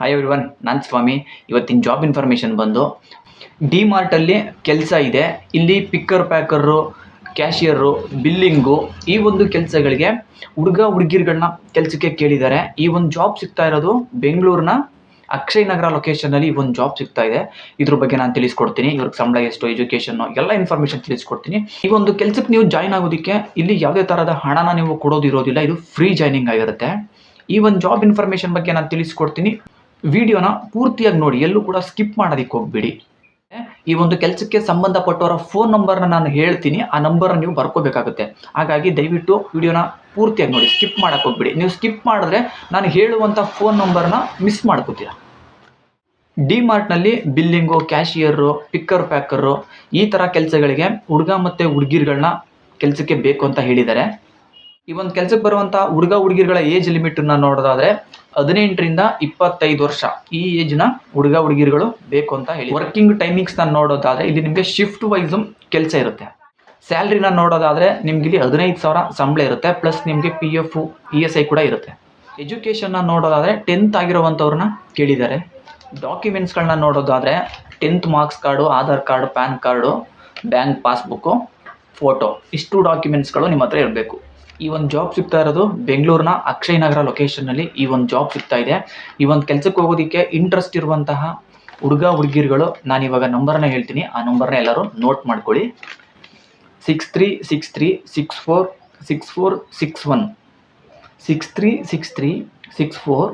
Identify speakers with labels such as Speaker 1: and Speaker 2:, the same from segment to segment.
Speaker 1: Hi everyone ನಾನು ಸ್ವಾಮಿ. ಇವತ್ತಿನ ಜಾಬ್ ಇನ್ಫಾರ್ಮೇಷನ್ ಬಂದು ಡಿ ಮಾರ್ಟಲ್ಲಿ ಕೆಲಸ ಇದೆ. ಇಲ್ಲಿ ಪಿಕ್ಕರ್ ಪ್ಯಾಕರು ಕ್ಯಾಶಿಯರು ಬಿಲ್ಲಿಂಗು ಈ ಒಂದು ಕೆಲಸಗಳಿಗೆ ಹುಡುಗ ಹುಡುಗಿರ್ಗಳನ್ನ ಕೆಲಸಕ್ಕೆ ಕೇಳಿದ್ದಾರೆ. ಈ ಒಂದು ಜಾಬ್ ಸಿಗ್ತಾ ಇರೋದು ಬೆಂಗಳೂರಿನ ಅಕ್ಷಯ್ ನಗರ ಈ ಒಂದು ಜಾಬ್ ಸಿಗ್ತಾ ಇದೆ. ಇದ್ರ ಬಗ್ಗೆ ನಾನು ತಿಳಿಸ್ಕೊಡ್ತೀನಿ. ಇವ್ರಿಗೆ ಸಂಬಳ ಎಷ್ಟು ಎಜುಕೇಷನ್ ಎಲ್ಲ ಇನ್ಫಾರ್ಮೇಷನ್ ತಿಳಿಸ್ಕೊಡ್ತೀನಿ. ಈ ಒಂದು ಕೆಲಸಕ್ಕೆ ನೀವು ಜಾಯ್ನ್ ಆಗೋದಕ್ಕೆ ಇಲ್ಲಿ ಯಾವುದೇ ಥರದ ಹಣನ ನೀವು ಕೊಡೋದಿರೋದಿಲ್ಲ. ಇದು ಫ್ರೀ ಜಾಯ್ನಿಂಗ್ ಆಗಿರುತ್ತೆ. ಈ ಒಂದು ಜಾಬ್ ಇನ್ಫಾರ್ಮೇಷನ್ ಬಗ್ಗೆ ನಾನು ತಿಳಿಸ್ಕೊಡ್ತೀನಿ. ವಿಡಿಯೋನ ಪೂರ್ತಿಯಾಗಿ ನೋಡಿ, ಎಲ್ಲೂ ಕೂಡ ಸ್ಕಿಪ್ ಮಾಡೋದಕ್ಕೆ ಹೋಗ್ಬೇಡಿ. ಈ ಒಂದು ಕೆಲಸಕ್ಕೆ ಸಂಬಂಧಪಟ್ಟವರ ಫೋನ್ ನಂಬರ್ನ ನಾನು ಹೇಳ್ತೀನಿ, ಆ ನಂಬರ್ನ ನೀವು ಬರ್ಕೋಬೇಕಾಗುತ್ತೆ. ಹಾಗಾಗಿ ದಯವಿಟ್ಟು ವಿಡಿಯೋನ ಪೂರ್ತಿಯಾಗಿ ನೋಡಿ, ಸ್ಕಿಪ್ ಮಾಡಕ್ಕೆ ಹೋಗ್ಬೇಡಿ. ನೀವು ಸ್ಕಿಪ್ ಮಾಡಿದ್ರೆ ನಾನು ಹೇಳುವಂಥ ಫೋನ್ ನಂಬರ್ನ ಮಿಸ್ ಮಾಡ್ಕೋತೀರ. ಡಿ ಮಾರ್ಟ್ನಲ್ಲಿ ಬಿಲ್ಲಿಂಗು ಕ್ಯಾಶಿಯರು ಪಿಕ್ಕರ್ ಪ್ಯಾಕರು ಈ ಥರ ಕೆಲಸಗಳಿಗೆ ಹುಡುಗ ಮತ್ತು ಹುಡುಗಿರ್ಗಳನ್ನ ಕೆಲಸಕ್ಕೆ ಬೇಕು ಅಂತ ಹೇಳಿದ್ದಾರೆ. ಈ ಒಂದು ಕೆಲಸಕ್ಕೆ ಬರುವಂಥ ಹುಡುಗ ಹುಡುಗಿರ್ಗಳ ಏಜ್ ಲಿಮಿಟನ್ನ ನೋಡೋದಾದ್ರೆ ಹದಿನೆಂಟರಿಂದ ಇಪ್ಪತ್ತೈದು ವರ್ಷ ಈ ಏಜ್ನ ಹುಡುಗ ಹುಡುಗಿರುಗಳು ಬೇಕು ಅಂತ ಹೇಳಿ. ವರ್ಕಿಂಗ್ ಟೈಮಿಂಗ್ಸ್ನ ನೋಡೋದಾದ್ರೆ ಇಲ್ಲಿ ನಿಮಗೆ ಶಿಫ್ಟ್ ವೈಸು ಕೆಲಸ ಇರುತ್ತೆ. ಸ್ಯಾಲ್ರಿನ ನೋಡೋದಾದ್ರೆ ನಿಮ್ಗೆ ಇಲ್ಲಿ ಹದಿನೈದು ಸಾವಿರ ಸಂಬಳ ಇರುತ್ತೆ ಪ್ಲಸ್ ನಿಮಗೆ P F E S I ಕೂಡ ಇರುತ್ತೆ. ಎಜುಕೇಷನ್ನ ನೋಡೋದಾದ್ರೆ ಟೆಂತ್ ಆಗಿರುವಂಥವ್ರನ್ನ ಕೇಳಿದ್ದಾರೆ. ಡಾಕ್ಯುಮೆಂಟ್ಸ್ಗಳನ್ನ ನೋಡೋದಾದ್ರೆ tenth marks card Aadhaar card PAN card bank passbook photo ಇಷ್ಟು ಡಾಕ್ಯುಮೆಂಟ್ಸ್ಗಳು ನಿಮ್ಮ ಹತ್ರ ಇರಬೇಕು. ಈ ಒಂದು ಜಾಬ್ ಸಿಗ್ತಾ ಇರೋದು ಬೆಂಗಳೂರಿನ ಅಕ್ಷಯ್ ನಗರ ಲೊಕೇಶನ್ನಲ್ಲಿ ಈ ಒಂದು ಜಾಬ್ ಸಿಗ್ತಾ ಇದೆ. ಈ ಒಂದು ಕೆಲಸಕ್ಕೆ ಹೋಗೋದಕ್ಕೆ ಇಂಟ್ರೆಸ್ಟ್ ಇರುವಂತಹ ಹುಡುಗ, ಹುಡುಗಿರುಗಳು ನಾನು ಇವಾಗ ನಂಬರ್ನ ಹೇಳ್ತೀನಿ. ಆ ನಂಬರ್ನ ಎಲ್ಲರೂ ನೋಟ್ ಮಾಡ್ಕೊಳ್ಳಿ. Six three six three six four six four six one six three six three six four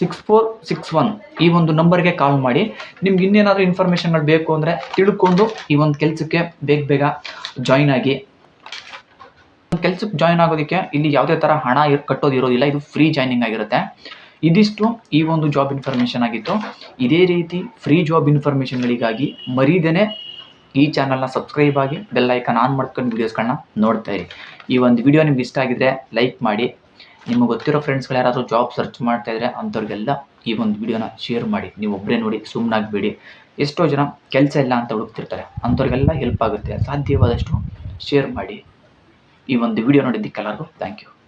Speaker 1: six four six one ಈ ಒಂದು ನಂಬರ್ಗೆ ಕಾಲ್ ಮಾಡಿ. ನಿಮ್ಗೆ ಇನ್ನೇನಾದರೂ ಇನ್ಫಾರ್ಮೇಷನ್ಗಳು ಬೇಕು ಅಂದರೆ ತಿಳ್ಕೊಂಡು ಈ ಒಂದು ಕೆಲಸಕ್ಕೆ ಬೇಗ ಬೇಗ ಜಾಯ್ನ್ ಆಗಿ. ಕೆಲಸಕ್ಕೆ ಜಾಯ್ನ್ ಆಗೋದಕ್ಕೆ ಇಲ್ಲಿ ಯಾವುದೇ ಥರ ಹಣ ಕಟ್ಟೋದು ಇರೋದಿಲ್ಲ, ಇದು ಫ್ರೀ ಜಾಯ್ನಿಂಗ್ ಆಗಿರುತ್ತೆ. ಇದಿಷ್ಟು ಈ ಒಂದು ಜಾಬ್ ಇನ್ಫಾರ್ಮೇಷನ್ ಆಗಿತ್ತು. ಇದೇ ರೀತಿ ಫ್ರೀ ಜಾಬ್ ಇನ್ಫಾರ್ಮೇಷನ್ಗಳಿಗಾಗಿ ಮರೀದೇನೆ ಈ ಚಾನಲ್ನ ಸಬ್ಸ್ಕ್ರೈಬ್ ಆಗಿ ಬೆಲ್ ಐಕನ್ ಆನ್ ಮಾಡ್ಕೊಂಡು ವೀಡಿಯೋಸ್ಗಳನ್ನ ನೋಡ್ತಾ ಇರಿ. ಈ ಒಂದು ವಿಡಿಯೋ ನಿಮ್ಗೆ ಇಷ್ಟ ಆಗಿದ್ರೆ ಲೈಕ್ ಮಾಡಿ. ನಿಮಗೆ ಗೊತ್ತಿರೋ ಫ್ರೆಂಡ್ಸ್ಗಳು ಯಾರಾದರೂ ಜಾಬ್ ಸರ್ಚ್ ಮಾಡ್ತಾ ಇದ್ರೆ ಅಂಥವ್ರಿಗೆಲ್ಲ ಈ ಒಂದು ವಿಡಿಯೋನ ಶೇರ್ ಮಾಡಿ. ನೀವು ಒಬ್ಬರೇ ನೋಡಿ ಸುಮ್ಮನಾಗ್ಬೇಡಿ ಎಷ್ಟೋ ಜನ ಕೆಲಸ ಇಲ್ಲ ಅಂತ ಹುಡುಕ್ತಿರ್ತಾರೆ. ಅಂಥವ್ರಿಗೆಲ್ಲ ಹೆಲ್ಪ್ ಆಗುತ್ತೆ. ಸಾಧ್ಯವಾದಷ್ಟು ಶೇರ್ ಮಾಡಿ. ಈ ಒಂದು ವಿಡಿಯೋ ನೋಡಿದ್ದಕ್ಕೆಲ್ಲರಿಗೂ ಥ್ಯಾಂಕ್ ಯು